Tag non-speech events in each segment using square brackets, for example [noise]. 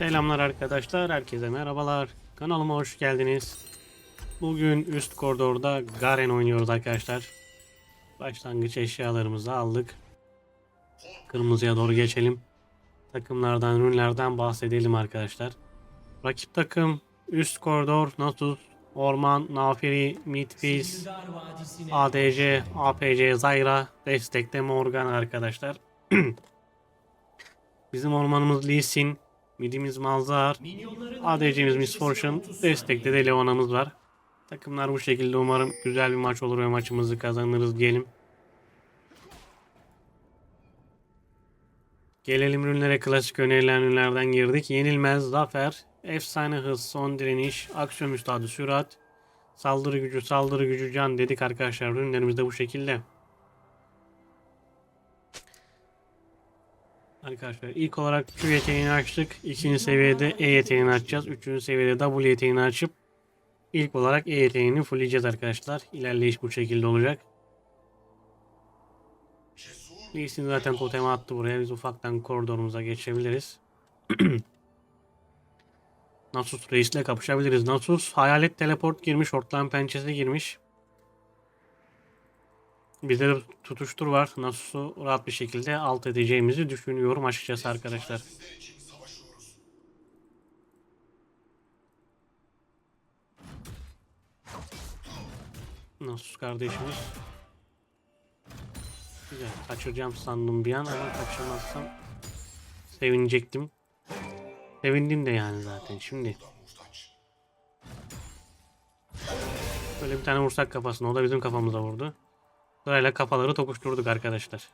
Selamlar arkadaşlar, herkese merhabalar. Kanalıma hoş geldiniz. Bugün üst koridorda Garen oynuyoruz arkadaşlar. Başlangıç eşyalarımızı aldık. Kırmızıya doğru geçelim. Takımlardan, ürünlerden bahsedelim arkadaşlar. Rakip takım üst koridor, Nasus, Orman, Nafiri, Midpiece, ADC, APC, Zyra, destekte Morgan arkadaşlar. [clears throat] Bizim ormanımız Lee Sin, midimiz Malzahar, ADC'miz Miss Fortune, destekte de Leona'mız var. Takımlar bu şekilde umarım güzel bir maç olur ve maçımızı kazanırız diyelim. Gelelim ürünlere klasik önerilen ürünlerden girdik. Yenilmez, zafer, efsane hız, son direniş, aksiyon müstahdı, sürat, saldırı gücü, saldırı gücü, can dedik arkadaşlar. Ürünlerimiz de bu şekilde. Arkadaşlar ilk olarak Q yeteneğini açtık. İkinci seviyede E yeteneğini açacağız. Üçüncü seviyede W yeteneğini açıp ilk olarak E yeteneğini fullleyeceğiz arkadaşlar. İlerleyiş bu şekilde olacak. Lee Sin zaten totemi attı buraya. Biz ufaktan koridorumuza geçebiliriz. [clears throat] Nasus reisle kapışabiliriz. Nasus hayalet teleport girmiş. Hortlan pençesi girmiş. Bizde de tutuştur var. Nasus'u rahat bir şekilde alt edeceğimizi düşünüyorum açıkçası arkadaşlar. Nasus kardeşimiz. Güzel. Kaçıracağım sandım bir an ama kaçırmazsam sevinecektim. Sevindim de yani zaten şimdi. Böyle bir tane vursak kafasına. O da bizim kafamıza vurdu. Sırayla kafaları tokuşturduk arkadaşlar.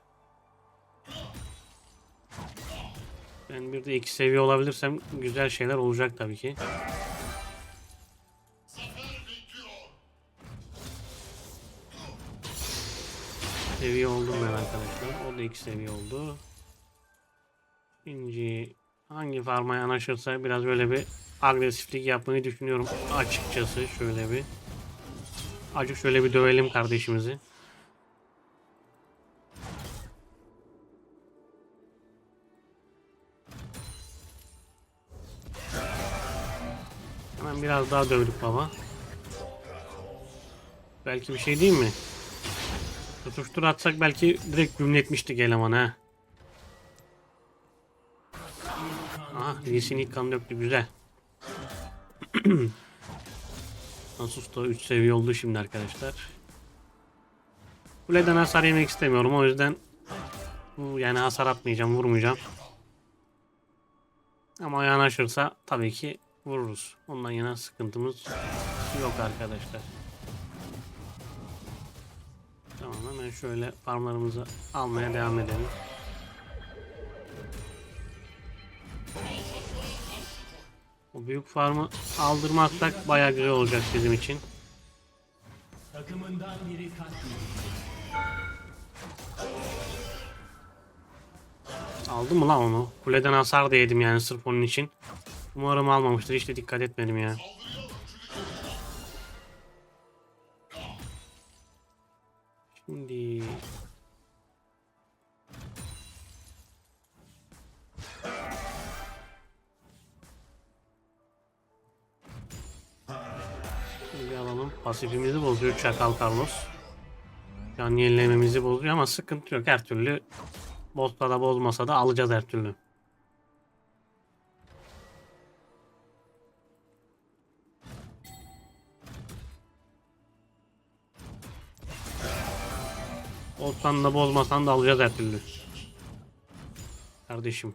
Ben bir de iki seviye olabilirsem güzel şeyler olacak tabii ki. Seviye oldum ben arkadaşlar. O da iki seviye oldu. İkinci hangi farma yanaşırsa biraz böyle bir agresiflik yapmayı düşünüyorum açıkçası şöyle bir. Acık şöyle bir dövelim kardeşimizi. Biraz daha dövdük baba. Belki bir şey değil mi? Tutuştur atsak belki direkt gümletmiştik eleman ha. Aha Lee Sin ilk kan döktü güzel. Nasus da 3 seviye oldu şimdi arkadaşlar. Kuleden hasar yemek istemiyorum o yüzden bu yani hasar atmayacağım vurmayacağım. Ama yanaşırsa tabii ki vururuz. Ondan yana sıkıntımız yok arkadaşlar. Tamam hemen şöyle farmlarımızı almaya devam edelim. O büyük farmı aldırmazsak bayağı güzel olacak bizim için. Takımından biri. Aldım mı lan onu? Kuleden hasar da yedim yani sırf onun için. Umarım almamıştır. Hiç de dikkat etmedim ya. Şimdi Şimdi alalım. Pasifimizi bozuyor Çakal Carlos. Can yenilememizi bozuyor ama sıkıntı yok. Her türlü Bozsa da bozmasa da alacağız her türlü. Bozsan da bozmasan da alacağız her. Kardeşim.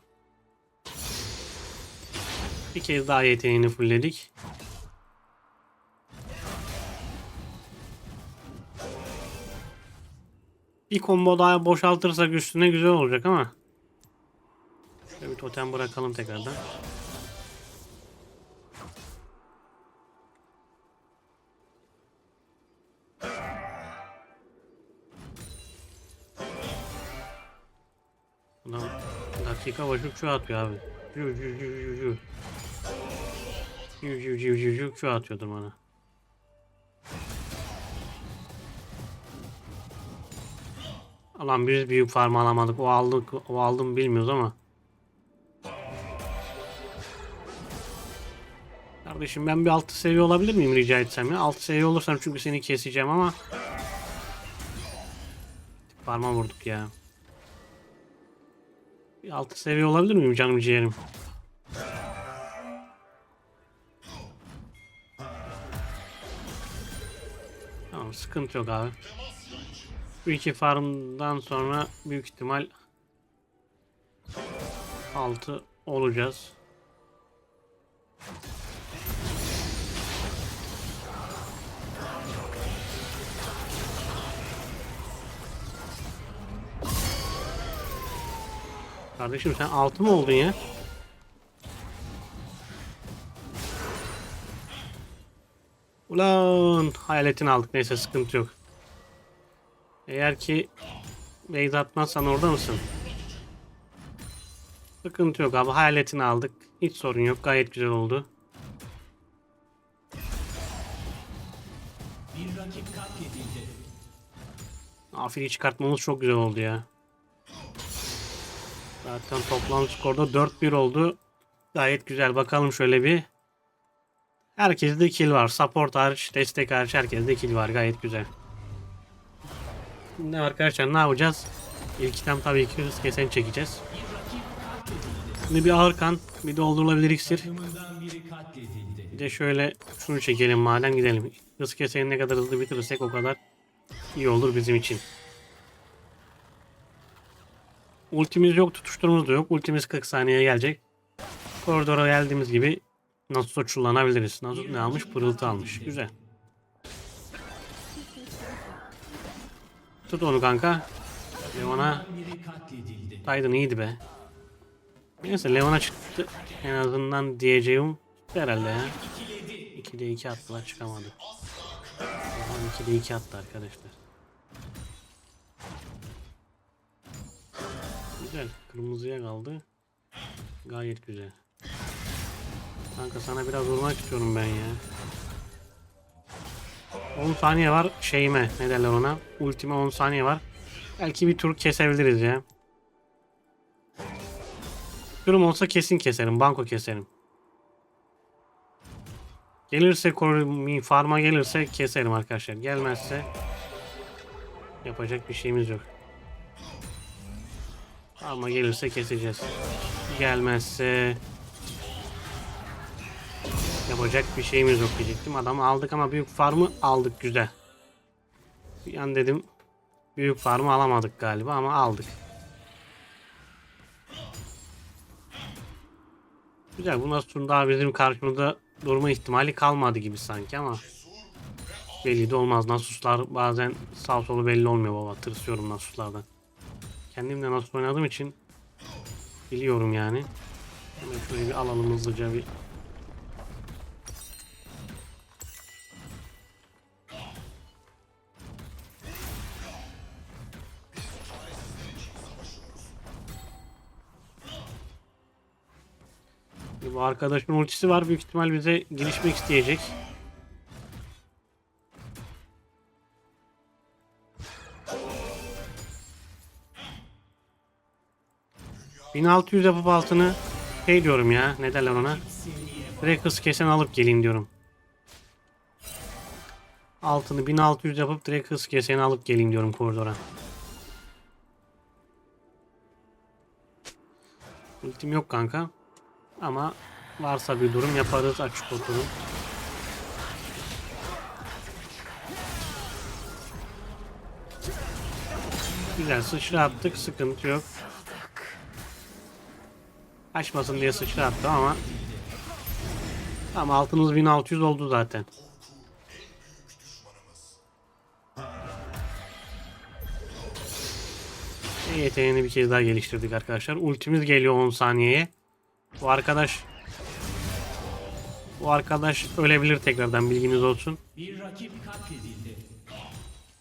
Bir kez daha yeteneğini fullledik. Bir combo daha boşaltırsak üstüne güzel olacak ama. Şöyle bir totem bırakalım tekrardan. Dakika başı şu atıyor abi. Cü cü. Cü cü cü cü cü şu atıyordur bana. Alan biz büyük farm alamadık. O aldık, o aldım bilmiyoruz ama. Kardeşim ben bir altı seviye olabilir miyim rica etsem ya? Altı seviye olursam çünkü seni keseceğim ama. Parma vurduk ya. Bir altı seviye olabilir miyim canım ciğerim? Tamam sıkıntı yok abi. Bu iki farmdan sonra büyük ihtimal 6 olacağız. Kardeşim sen 6 mı oldun ya? Ulan hayaletini aldık neyse sıkıntı yok. Eğer ki base atmazsan orada mısın? Sıkıntı yok abi hayaletini aldık. Hiç sorun yok gayet güzel oldu. Afili çıkartmamız çok güzel oldu ya. Zaten toplam skorda 4-1 oldu. Gayet güzel. Bakalım şöyle bir. Herkeste kill var. Support hariç, destek hariç herkeste kill var. Gayet güzel. Şimdi arkadaşlar ne yapacağız? İlk item tabii ki hız kesen çekeceğiz. Şimdi bir ağır kan, bir doldurulabilir iksir. Bir de şöyle şunu çekelim madem gidelim. Hız keseni ne kadar hızlı bitirirsek o kadar iyi olur bizim için. Ultimiz yok, tutuşturumuz da yok. Ultimiz 40 saniye gelecek. Koridora geldiğimiz gibi Nasus'a kullanabiliriz. Nasus ne almış? Pırıltı almış. Güzel. Tut onu kanka. Leon'a Titan iyiydi be. Neyse Leon'a çıktı. En azından diyeceğim herhalde ya. 2'de 2 attılar çıkamadı. Leon 2'de 2 attı arkadaşlar. Güzel. Kırmızıya kaldı. Gayet güzel. Kanka sana biraz vurmak istiyorum ben ya. 10 saniye var şeyime ne derler ona. Ultime 10 saniye var. Belki bir tur kesebiliriz ya. Durum olsa kesin keserim. Banko keserim. Gelirse farma gelirse keserim arkadaşlar. Gelmezse yapacak bir şeyimiz yok. Ama gelirse keseceğiz. Gelmezse yapacak bir şeyimiz yok diyecektim. Adamı aldık ama büyük farmı aldık güzel. Bir an dedim büyük farmı alamadık galiba ama aldık. Güzel bu nasıl daha bizim karşımızda durma ihtimali kalmadı gibi sanki ama belli de olmaz. Nasuslar bazen sağ solu belli olmuyor baba. Tırsıyorum Nasuslardan. Kendim de Nasus oynadığım için biliyorum yani. Hemen şöyle bir alalım hızlıca bir Bu arkadaşın ultisi var. Büyük ihtimal bize girişmek isteyecek. ...1600 yapıp altını... ...şey diyorum ya... ...ne derler ona... ...direkt hız kesen alıp geleyim diyorum. Altını 1600 yapıp direkt hız keseni alıp geleyim diyorum koridora. Ultim yok kanka. Ama varsa bir durum yaparız açık oturum. Güzel sıçra attık sıkıntı yok. Açmasın diye sıçra attı ama Tam altınız 1600 oldu zaten. E yeteneğini bir kez daha geliştirdik arkadaşlar. Ultimiz geliyor 10 saniyeye. Bu arkadaş bu arkadaş ölebilir tekrardan bilginiz olsun. Bir rakip katledildi.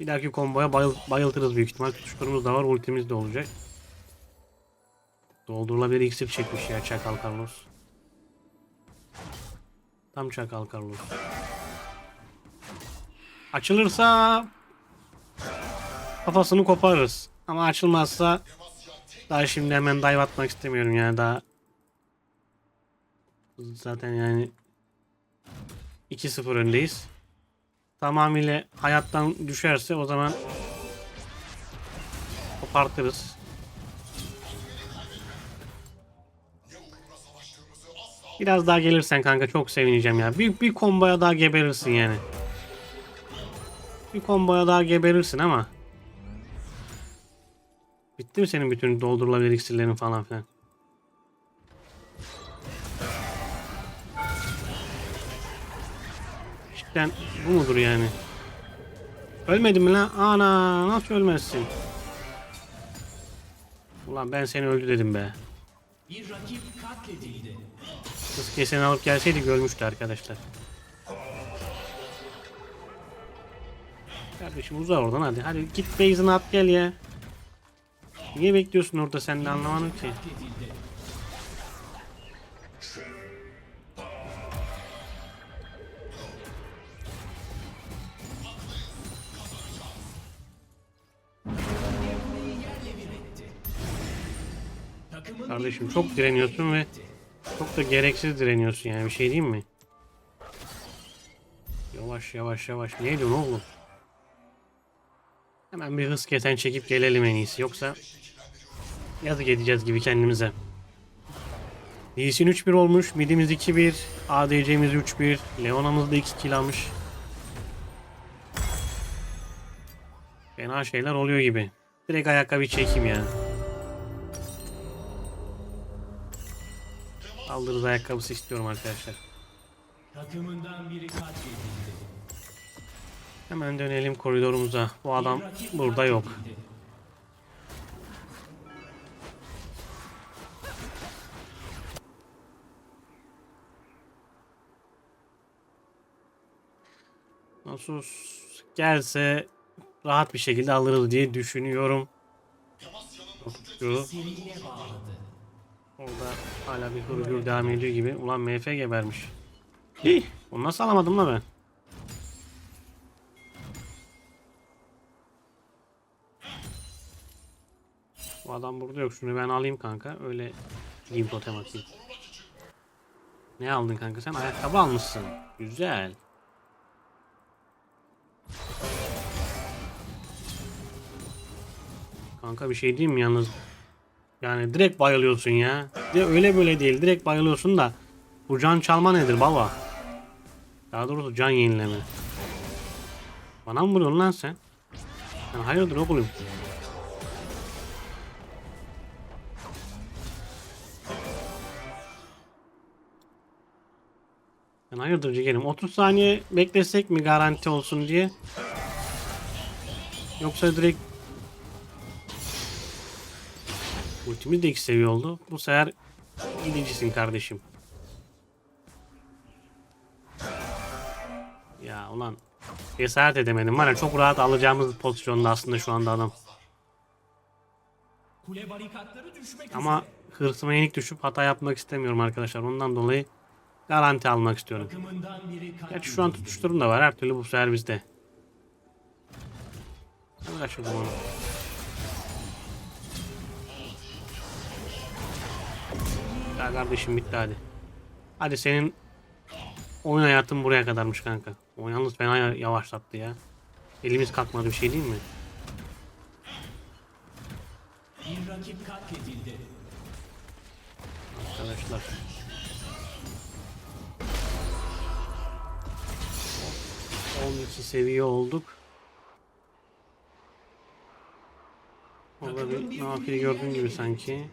Bir dahaki komboya bayıl, bayıltırız büyük ihtimal. Tutuşturumuz da var. Ultimiz de olacak. Doldurulabilir iksir çekmiş ya Çakal Carlos. Tam Çakal Carlos. Açılırsa kafasını koparırız. Ama açılmazsa daha şimdi hemen dive atmak istemiyorum yani daha zaten yani 2-0 öndeyiz. Tamamıyla hayattan düşerse o zaman kopartırız. Biraz daha gelirsen kanka çok sevineceğim ya. Bir, bir komboya daha geberirsin yani. Bir komboya daha geberirsin ama. Bitti mi senin bütün doldurulabilir iksirlerin falan filan? Cidden bu mudur yani? Ölmedin mi lan? Ana nasıl ölmezsin? Ulan ben seni öldü dedim be. Bir rakip katledildi. Kız keseni alıp gelseydik ölmüştü arkadaşlar. Kardeşim uza oradan hadi. Hadi git base'ini at gel ya. Niye bekliyorsun orada sen de anlamadım ki. Kardeşim çok direniyorsun ve çok da gereksiz direniyorsun yani bir şey diyeyim mi? Yavaş yavaş yavaş. Ne diyorsun oğlum? Hemen bir hız kesen çekip gelelim en iyisi. Yoksa yazık edeceğiz gibi kendimize. Lee'sin 3-1 olmuş. Midimiz 2-1. ADC'miz 3-1. Leona'mız da 2 kill almış. Fena şeyler oluyor gibi. Direkt ayakkabı çekeyim ya. Saldırız ayakkabısı istiyorum arkadaşlar. takımından biri katledildi. Hemen dönelim koridorumuza. Bu adam burada yok. Nasus gelse rahat bir şekilde alırız diye düşünüyorum. Bağladı. Orada hala bir hırgür devam ediyor gibi. Ulan MF gebermiş. Hih, onu nasıl alamadım la ben? Bu adam burada yok. Şunu ben alayım kanka. Öyle gideyim totem atayım. Ne aldın kanka sen? Ayakkabı almışsın. Güzel. Kanka bir şey diyeyim mi yalnız? Yani direkt bayılıyorsun ya. De öyle böyle değil. Direkt bayılıyorsun da. Bu can çalma nedir baba? Daha doğrusu can yenileme. Bana mı vuruyorsun lan sen? Sen hayırdır oğlum? Ben hayırdır ciğerim? 30 saniye beklesek mi garanti olsun diye? Yoksa direkt Ultimiz de iki seviye oldu. Bu sefer gidicisin kardeşim. Ya ulan cesaret edemedim. Var ya çok rahat alacağımız pozisyonda aslında şu anda adam. Ama hırsıma yenik düşüp hata yapmak istemiyorum arkadaşlar. Ondan dolayı garanti almak istiyorum. Gerçi şu an tutuşturum da var. Her türlü bu sefer bizde. Kaçırdım onu. Ya kardeşim bitti hadi. Hadi senin oyun hayatın buraya kadarmış kanka. O yalnız fena ya- yavaşlattı ya. Elimiz kalkmadı bir şey değil mi? Bir rakip katledildi. Arkadaşlar. 12 seviye olduk. Orada bir nafile gördüğüm gibi sanki.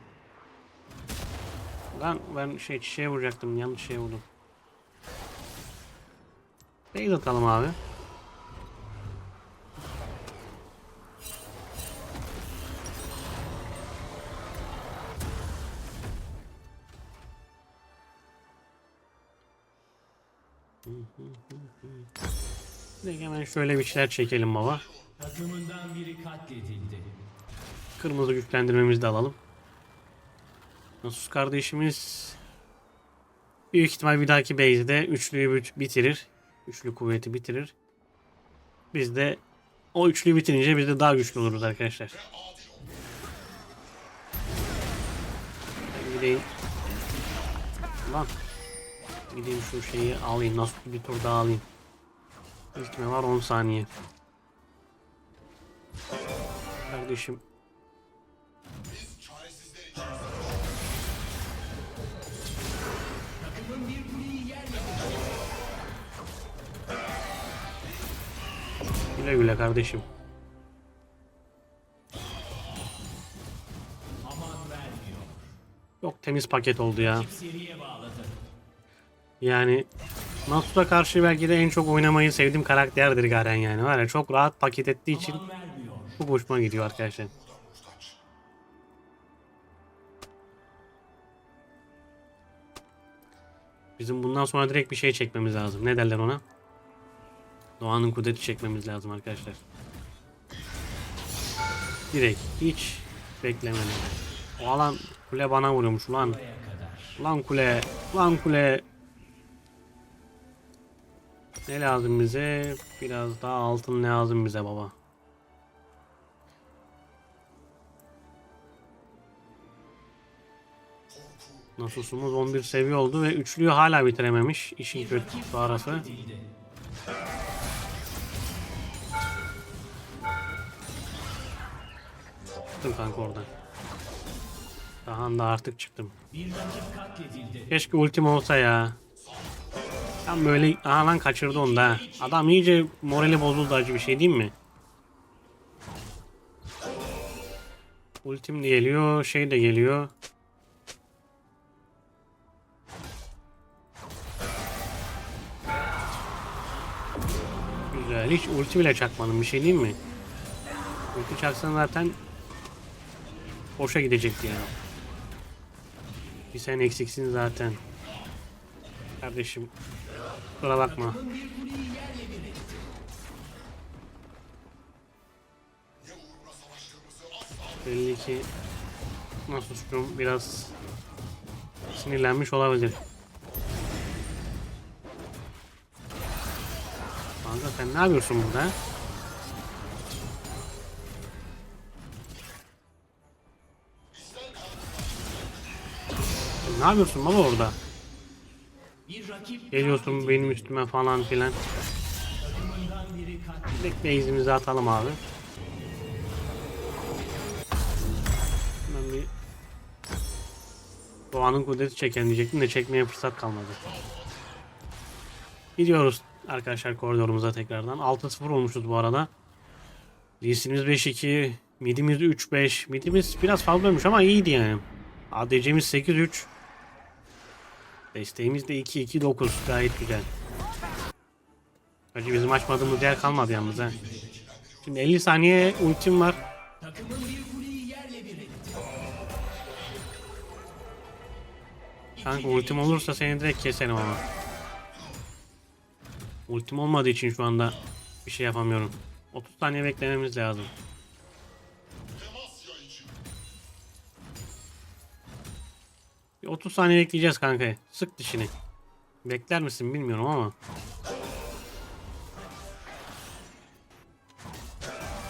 Lan ben şey çiçeğe vuracaktım yanlış şeye vurdum. Beyz atalım abi. Direkt hemen şöyle bir şeyler çekelim baba. Takımından biri katledildi. Kırmızı güçlendirmemizi de alalım. Nasus kardeşimiz büyük ihtimal bir dahaki base'de üçlüyü bit- bitirir. Üçlü kuvveti bitirir. Biz de o üçlüyü bitirince biz de daha güçlü oluruz arkadaşlar. Ben gideyim. Lan. Gideyim şu şeyi alayım. Nasıl bir tur daha alayım. İlkme var 10 saniye. Kardeşim. Güle güle kardeşim. Çok temiz paket oldu ya. Yani Natsu'da karşı belki de en çok oynamayı sevdiğim karakterdir Garen yani. Var ya çok rahat paket ettiği için çok hoşuma gidiyor arkadaşlar. Bizim bundan sonra direkt bir şey çekmemiz lazım. Ne derler ona? Doğanın kudreti çekmemiz lazım arkadaşlar. Direkt hiç beklemeden. O alan kule bana vuruyormuş ulan. Buraya kadar. Lan kule, lan kule. Ne lazım bize? Biraz daha altın lazım bize baba. Nasus'umuz 11 seviye oldu ve üçlüyü hala bitirememiş. İşin kötü tarafı. Çıktım kanka oradan. Daha da artık çıktım. Keşke ultim olsa ya. Tam böyle aha lan kaçırdı onu da. Adam iyice morali bozuldu acı bir şey değil mi? Ultim de geliyor, şey de geliyor. Güzel. Hiç ulti bile çakmadım bir şey değil mi? Ulti çaksan zaten boşa gidecekti yani. Bir sen eksiksin zaten. Kardeşim. Kusura bakma. Belli ki nasıl suçum biraz sinirlenmiş olabilir. Sen ne yapıyorsun burada? Ne yapıyorsun baba orada? Geliyorsun benim üstüme falan filan. Direkt base'imizi atalım abi. Ben bir Doğanın kudreti çeken diyecektim de çekmeye fırsat kalmadı. Gidiyoruz arkadaşlar koridorumuza tekrardan. 6-0 olmuşuz bu arada. Lee'simiz 5-2. Midimiz 3-5. Midimiz biraz fazlaymış ama iyiydi yani. ADC'miz 8-3. Desteğimiz de 2-2-9. Gayet güzel. Hacı bizim açmadığımız yer kalmadı yalnız ha. Şimdi 50 saniye ultim var. Kanka ultim olursa seni direkt keserim ama. Ultim olmadığı için şu anda bir şey yapamıyorum. 30 saniye beklememiz lazım. Bir 30 saniye bekleyeceğiz kanka. Sık dişini. Bekler misin bilmiyorum ama.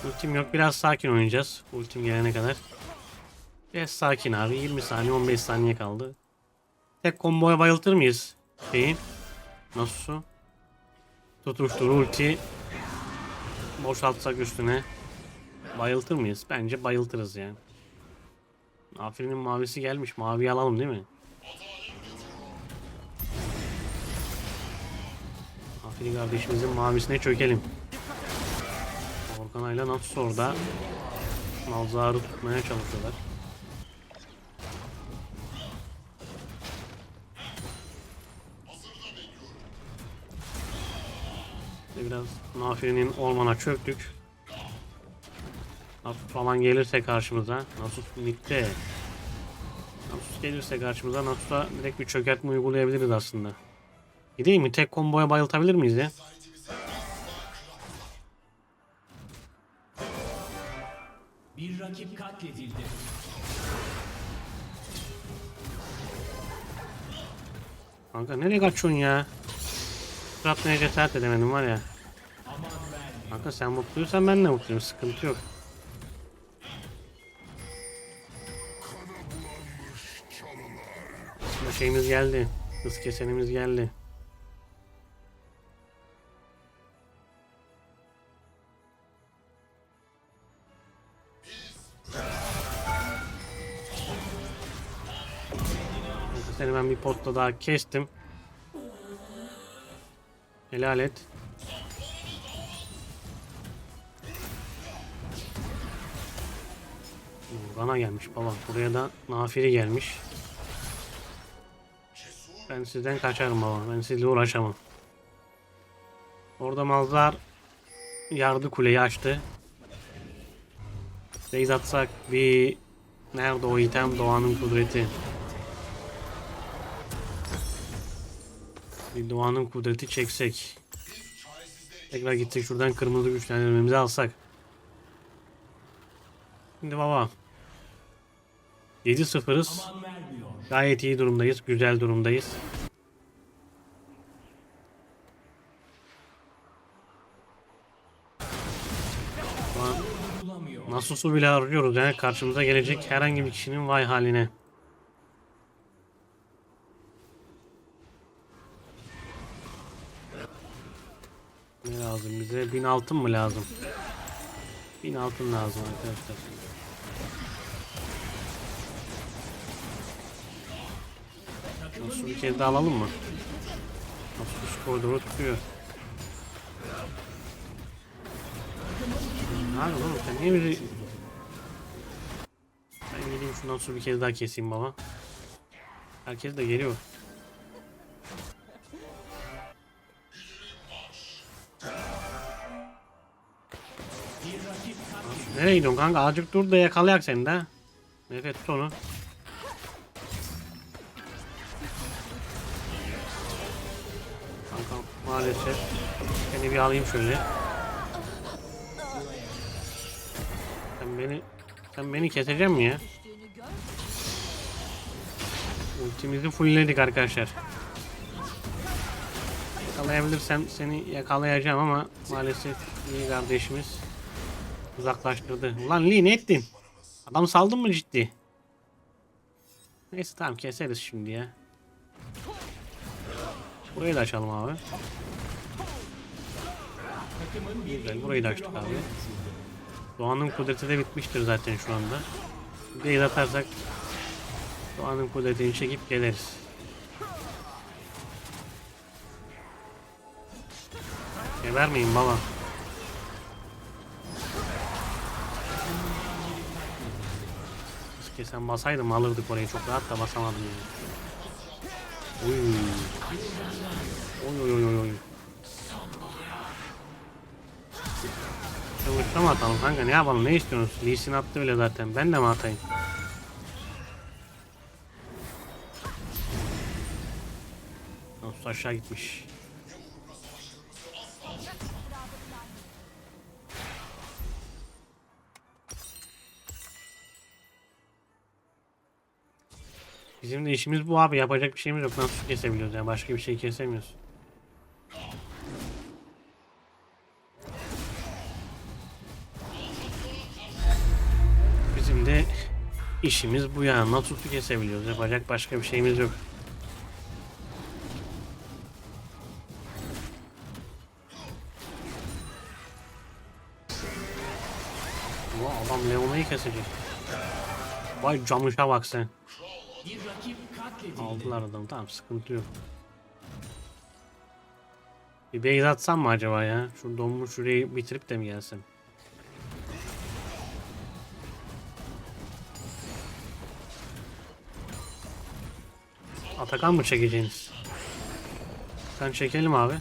Ultim yok. Biraz sakin oynayacağız. Ultim gelene kadar. Biraz sakin abi. 20 saniye 15 saniye kaldı. Tek komboya bayıltır mıyız? Şeyi. Nasıl? Tutuştur ulti. Boşaltsak üstüne. Bayıltır mıyız? Bence bayıltırız yani. Afrin'in mavisi gelmiş. Maviyi alalım değil mi? Afrin kardeşimizin mavisine çökelim. Orkanayla Natsu orada. Malzarı tutmaya çalışıyorlar. Biraz Nafiri'nin ormana çöktük. Nasus falan gelirse karşımıza. Nasus midde. Nasus gelirse karşımıza Nasus'a direkt bir çökertme uygulayabiliriz aslında. Gideyim mi? Tek komboya bayıltabilir miyiz ya? Bir rakip katledildi. Kanka nereye kaçıyorsun ya? Atmaya cesaret edemedim var ya. Kanka sen mutluysan ben de mutluyum. Sıkıntı yok. Bu şeyimiz geldi. Hız kesenimiz geldi. Seni ben bir potta daha kestim. Helal et. Bana gelmiş baba. Buraya da nafiri gelmiş. Ben sizden kaçarım baba. Ben sizle uğraşamam. Orada malzar yardı kuleyi açtı. Beyz atsak bir nerede o item doğanın kudreti. Bir doğanın kudreti çeksek. Tekrar gitsek şuradan kırmızı güçlendirmemizi alsak. Şimdi baba. 7-0'ız. Aman vermiyor. Gayet iyi durumdayız. Güzel durumdayız. Nasus'u bile arıyoruz yani karşımıza gelecek herhangi bir kişinin vay haline. Ne lazım bize? 1000 altın mı lazım? 1000 altın lazım arkadaşlar. Nasus'u bir kez daha alalım mı? Nasus koridoru tutuyor. Abi oğlum sen niye bizi... Ben gideyim şundan su bir kez daha keseyim baba. Herkes de geliyor. Nereye gidiyorsun kanka? Azıcık dur da yakalayak seni de. Evet tut onu. Maalesef. Seni bir alayım şöyle. Sen beni sen beni kesecek mi ya? Ultimizi fullledik arkadaşlar. Yakalayabilirsem seni yakalayacağım ama maalesef iyi kardeşimiz uzaklaştırdı. Ulan Lee ne ettin? Adam saldın mı ciddi? Neyse tamam keseriz şimdi ya. Burayı da açalım abi. Güzel burayı da açtık abi. Doğanın kudreti de bitmiştir zaten şu anda. De atarsak Doğanın kudretini çekip geliriz. Gebermeyin baba. Keşke sen basaydım alırdık orayı çok rahat da basamadım yani. Oy. Oy oy oy oy. Çavuşta mı atalım kanka ne yapalım ne istiyorsunuz? Lee Sin attı bile zaten ben de mi atayım? Nasıl aşağı gitmiş. Bizim de işimiz bu abi yapacak bir şeyimiz yok. Nasıl kesebiliyoruz yani başka bir şey kesemiyoruz. Bizim de işimiz bu yani. Nasıl kesebiliyoruz. Yapacak başka bir şeyimiz yok. Ulan adam Leona'yı kesecek. Vay camışa bak sen. Bir rakip katledildi. Aldılar adamı tamam sıkıntı yok. Bir base atsam mı acaba ya? Şu donmuş şurayı bitirip de mi gelsem? Atakan mı çekeceğiniz? Sen çekelim abi.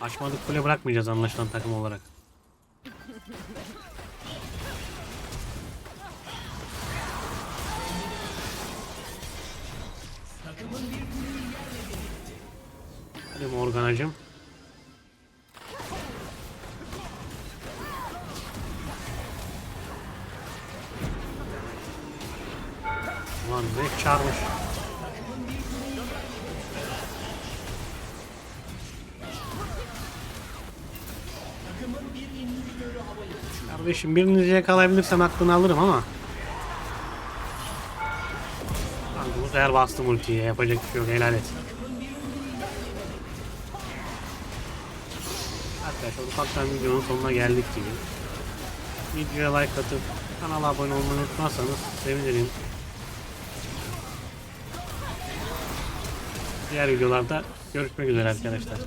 Açmadık kule bırakmayacağız anlaşılan takım olarak. Ulan ne çarmış. Kardeşim birinizi yakalayabilirsem aklını alırım ama Bu sefer bastım ultiye. Yapacak bir şey yok. Helal et. Arkadaşlar ufaktan videonun sonuna geldik gibi. Videoya like atıp kanala abone olmayı unutmazsanız sevinirim. Diğer videolarda görüşmek üzere arkadaşlar.